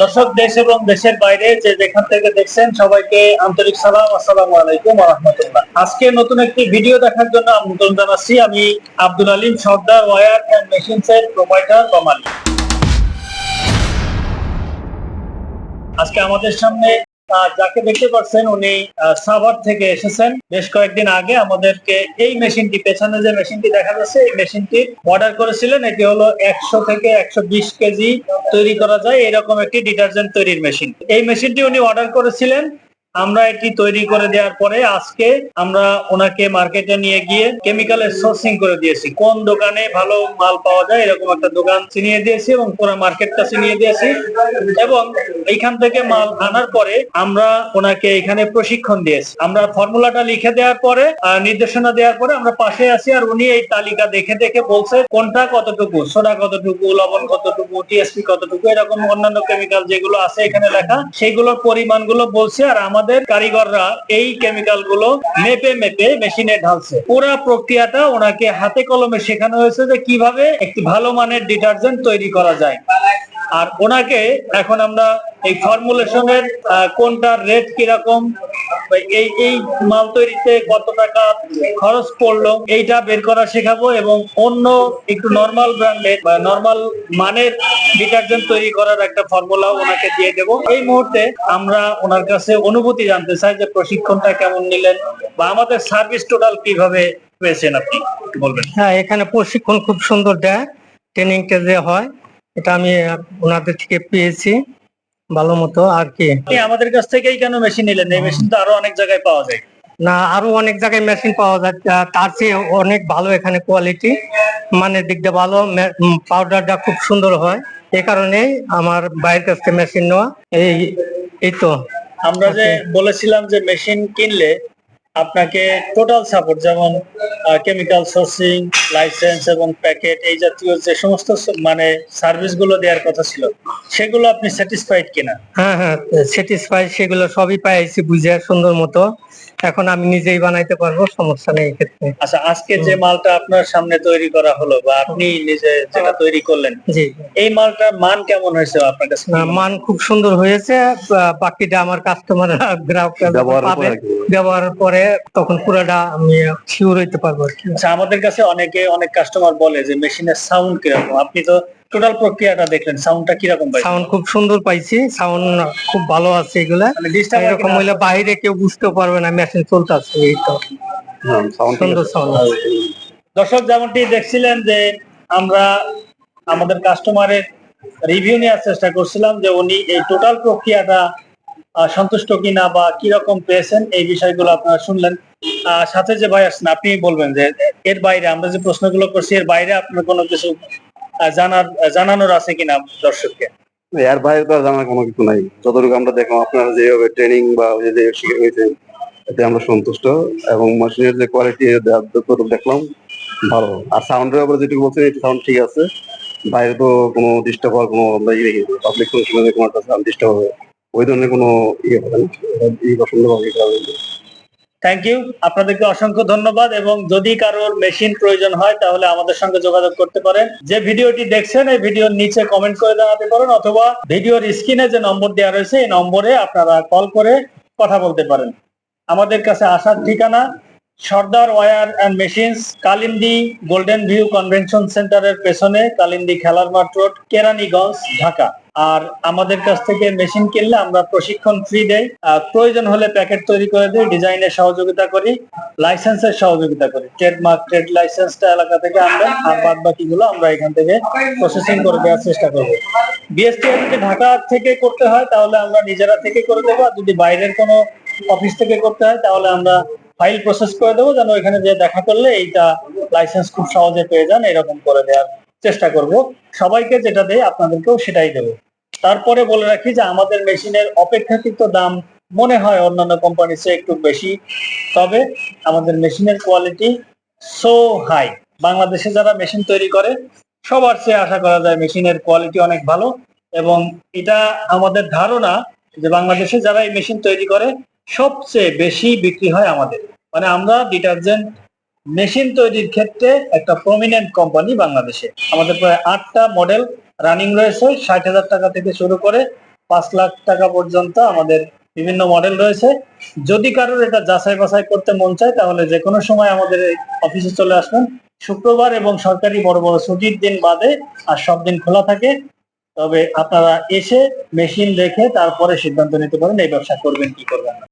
দর্শক, দেশ এবং দেশের বাইরে যে যেখান থেকে দেখছেন, সবাইকে আন্তরিক সালাম, আসসালামু আলাইকুম রহমতুল্লাহ। আজকে নতুন একটি ভিডিও দেখার জন্য আমন্ত্রণ জানাচ্ছি আমি Abdul Alim Sardar war and machines এর প্রোভাইডার কমালি আজকে আমাদের সামনে যাকে দেখতে পাচ্ছেন, উনি সাভার থেকে এসেছেন। বেশ কয়েকদিন আগে আমাদেরকে এই মেশিনটি, পেছনে যে মেশিনটি দেখা যাচ্ছে, এই মেশিনটি অর্ডার করেছিলেন। এটি হলো একশো থেকে একশো বিশ কেজি তৈরি করা যায়। এরকম একটি ডিটারজেন্ট তৈরির মেশিন। এই মেশিনটি উনি অর্ডার করেছিলেন। আমরা এটি তৈরি করে দেওয়ার পরে আজকে আমরা ওনাকে মার্কেটে নিয়ে গিয়ে কেমিক্যালের সোর্সিং করে দিয়েছি। কোন দোকানে ভালো মাল পাওয়া যায় এরকম একটা দোকান চিনিয়ে দিয়েছি এবং পুরো মার্কেটটা চিনিয়ে দিয়েছি এবং এইখান থেকে মাল আনার পরে আমরা ওনাকে এখানে প্রশিক্ষণ দিয়েছি। আমরা ফর্মুলাটা লিখে দেওয়ার পরে নির্দেশনা দেওয়ার পরে আমরা পাশে আছি আর উনি এই তালিকা দেখে দেখে বলছে কোনটা কতটুকু, সোডা কতটুকু, লবণ কতটুকু টিএসপি কতটুকু, এরকম অন্যান্য কেমিক্যাল যেগুলো আছে এখানে লেখা সেইগুলোর পরিমাণগুলো বলছে আর আমাদের কারিগররা এই কেমিক্যালগুলো মেপে মেপে মেশিনে ঢালছে। পুরো প্রক্রিয়াটা ওনাকে হাতে কলমে শেখানো হয়েছে যে কীভাবে একটি ভালো মানের ডিটারজেন্ট তৈরি করা যায়। আর ওনাকে এখন আমরা এই ফর্মুলেশনের কোনটার রেট কীরকম এই এই মাল তৈরিতে কত টাকা খরচ পড়ল এইটা বের করা শেখাবো এবং অন্য একটু নর্মাল ব্র্যান্ডের বা নর্মাল মানের ডিটারজেন্ট তৈরি করার একটা ফর্মুলা ওনাকে দিয়ে দেবো। এই মুহূর্তে আমরা ওনার কাছে অনুভূতি জানতে চাই যে প্রশিক্ষণটা কেমন নিলেন বা আমাদের সার্ভিস টোটাল কীভাবে পেয়েছেন আপনি বলবেন। হ্যাঁ এখানে প্রশিক্ষণ খুব সুন্দর দেয় ট্রেনিংটা যে হয়, এটা আমি ওনাদের থেকে পেয়েছি। ভালো মতো আর কি? আমাদের কাছ থেকেই কেন মেশিন নিলেন? এই মেশিন তো আরও অনেক জায়গায় পাওয়া যায়। না আরও অনেক জায়গায় মেশিন পাওয়া যায়। তার চেয়ে অনেক ভালো এখানে কোয়ালিটি মানে দিকটা ভালো পাউডারটা খুব সুন্দর হয়। এ কারণেই আমার বাইরের কাছ থেকে মেশিন নেওয়া। এই এই তো। আমরা যে বলেছিলাম যে মেশিন কিনলে আপনাকে টোটাল সাপোর্ট যেমন কেমিক্যাল সোর্সিং লাইসেন্স এবং প্যাকেট এই জাতীয় যে সমস্ত মানে সার্ভিসগুলো দেওয়ার কথা ছিল সেগুলো আপনি স্যাটিসফাইড কিনা? হ্যাঁ হ্যাঁ স্যাটিসফাই সেগুলো সবই পাইছি বুঝে সুন্দর মতো। এখন আমি নিজেই বানাইতে পারব সমস্যা নেই এক্ষেত্রে। আচ্ছা আজকে যে মালটা আপনার সামনে তৈরি করা হলো বা আপনি নিজে যেটা তৈরি করলেন জি। এই মালটার মান কেমন হয়েছে আপনার কাছে? না, মান খুব সুন্দর হয়েছে বাকিটা আমার কাস্টমার গ্রাহকরা ব্যবহার পরে তখন পুরোটা আমি শিওর হইতে পারব আর কি। আচ্ছা আমাদের কাছে অনেকে অনেক কাস্টমার বলে যে মেশিনের সাউন্ড কীরকম? আপনি তো টোটাল প্রক্রিয়াটা দেখলেন সাউন্ডটা কীরকম পাই সাউন্ড খুব সুন্দর পাইছি সাউন্ড খুব ভালো আছে এগুলা। মানে এরকম হইলে বাইরে কেউ বুঝতে পারবে না মেশিন চলতেছে এই তো। হ্যাঁ, সুন্দর সাউন্ড দর্শক যেমনটি দেখছিলেন যে আমরা আমাদের কাস্টমারের রিভিউ নেওয়ার চেষ্টা করছিলাম যে উনি এই টোটাল প্রক্রিয়াটা সন্তুষ্ট কিনা বা কীরকম পেয়েছেন এই বিষয়গুলো আপনারা শুনলেন। সাথে যে ভাই আসছেন আপনি বলবেন যে এর বাইরে আমরা যে প্রশ্নগুলো করছি, এর বাইরে আপনার কোনো কিছু জানার জানানোর আছে কিনা দর্শককে? এর বাইরে তো জানার কোনো কিছু নাই। যতটুকু আমরা দেখলাম, আপনারা যেভাবে ট্রেনিং বা যে শিখে হয়েছে এতে আমরা সন্তুষ্ট এবং মেশিনের যে কোয়ালিটি দেখলাম, ভালো। আর সাউন্ডের উপরে যেটুকু বলছেন, এটা সাউন্ড ঠিক আছে। বাইরে তো কোনো ডিস্টার্ব হওয়ার কোনো পাবলিক ফাংশনে কোনো একটা ডিস্টার্ব হবে। ওই ধরনের কোনো ইয়ে হবে না। এই না। থ্যাংক ইউ আপনাদেরকে অসংখ্য ধন্যবাদ এবং যদি কারোর মেশিন প্রয়োজন হয়, তাহলে আমাদের সঙ্গে যোগাযোগ করতে পারেন। যে ভিডিওটি দেখছেন, এই ভিডিওর নিচে কমেন্ট করে জানাতে পারেন অথবা ভিডিওর স্ক্রিনে যে নম্বর দেওয়া রয়েছে, এই নম্বরে আপনারা কল করে কথা বলতে পারেন। আমাদের কাছে আসার ঠিকানা Sardar war and machines, Kalindi golden view convention সেন্টারের পেছনে, কালিন্দি খেলার মাঠ রোড, কেরানীগঞ্জ, ঢাকা। আর আমাদের কাছ থেকে মেশিন কিনলে আমরা প্রশিক্ষণ ফ্রি দেই। প্রয়োজন হলে প্যাকেট তৈরি করে দিই ডিজাইনের সহযোগিতা করি লাইসেন্সের সহযোগিতা করি। ট্রেডমার্ক ট্রেড লাইসেন্সটা এলাকা থেকে আনবেন আর বাদ বাকিগুলো আমরা এখান থেকে প্রসেসিং করে দেওয়ার চেষ্টা করব। বিএসটি যদি ঢাকা থেকে করতে হয়, তাহলে আমরা নিজেরা থেকে করে দেবো। আর যদি বাইরের কোনো অফিস থেকে করতে হয়, তাহলে আমরা ফাইল প্রসেস করে দেবো, যেন এখানে যে দেখা করলে এইটা লাইসেন্স খুব সহজে পেয়ে যান, এরকম করে দেওয়ার চেষ্টা করব। সবাইকে যেটা দেয় আপনাদেরকেও সেটাই দেবো। তারপরে বলে রাখি যে আমাদের মেশিনের অপেক্ষাকৃত দাম মনে হয় অন্যান্য কোম্পানির চেয়ে একটু বেশি। তবে আমাদের মেশিনের কোয়ালিটি সো হাই বাংলাদেশে যারা মেশিন তৈরি করে, সবার চেয়ে আশা করা যায় মেশিনের কোয়ালিটি অনেক ভালো। এবং এটা আমাদের ধারণা যে বাংলাদেশে যারা এই মেশিন তৈরি করে, সবচেয়ে বেশি বিক্রি হয় আমাদের। মানে আমরা ডিটারজেন্ট মেশিন তৈরির ক্ষেত্রে একটা প্রমিনেন্ট কোম্পানি বাংলাদেশে। আমাদের প্রায় আটটা মডেল রানিং রয়েছে, ষাট হাজার টাকা থেকে শুরু করে পাঁচ লাখ টাকা পর্যন্ত আমাদের বিভিন্ন মডেল রয়েছে। যদি কারোর এটা যাচাই বাছাই করতে মন চায়, তাহলে যে কোনো সময় আমাদের অফিসে চলে আসবেন। শুক্রবার এবং সরকারি বড় বড় ছুটির দিন বাদে আর সব দিন খোলা থাকে। তবে আপনারা এসে মেশিন দেখে তারপরে সিদ্ধান্ত নিতে পারেন এই ব্যবসা করবেন, কি করবেন না।